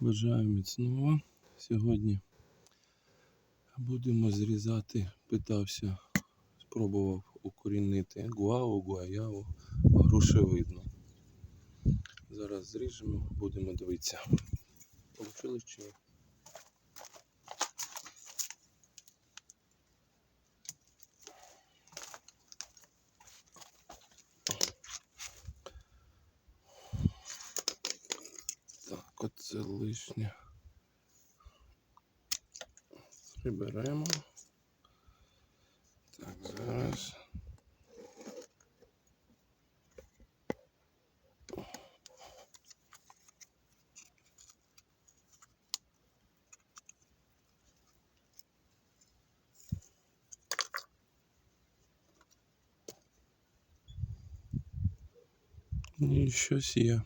Бажаю міцного. Сьогодні будемо зрізати, питався, спробував укорінити гуаву, гуаяву, грушевидну. Зараз зріжемо, будемо дивитися. Получилось чи ні? Так, оце лишнє. Приберемо. Так, зараз. І щось є.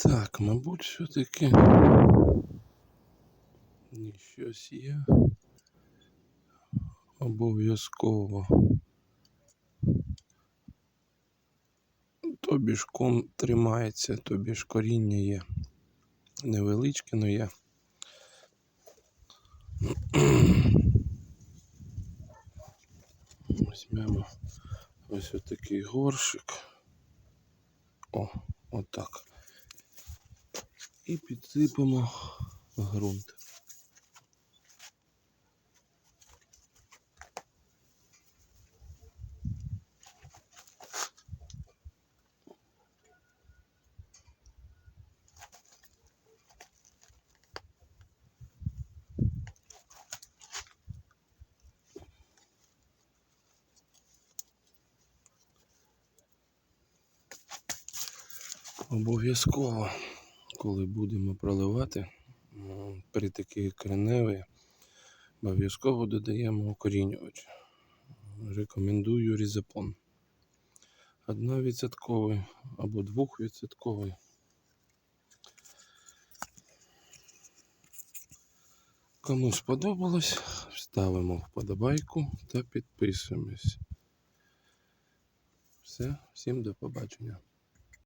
Так, мабуть, все-таки щось є. Обов'язково. Тобі ж ком тримається, тобі ж коріння є. Невеличке, але є. Візьмемо ось отакий горшик. О, отак. І підсипемо ґрунт. Обов'язково, коли будемо проливати при такій кореневі, обов'язково додаємо укорінювач. Рекомендую різапон. Одновідсотковий або двохвідсотковий. Кому сподобалось, ставимо вподобайку та підписуємось. Все, всім до побачення.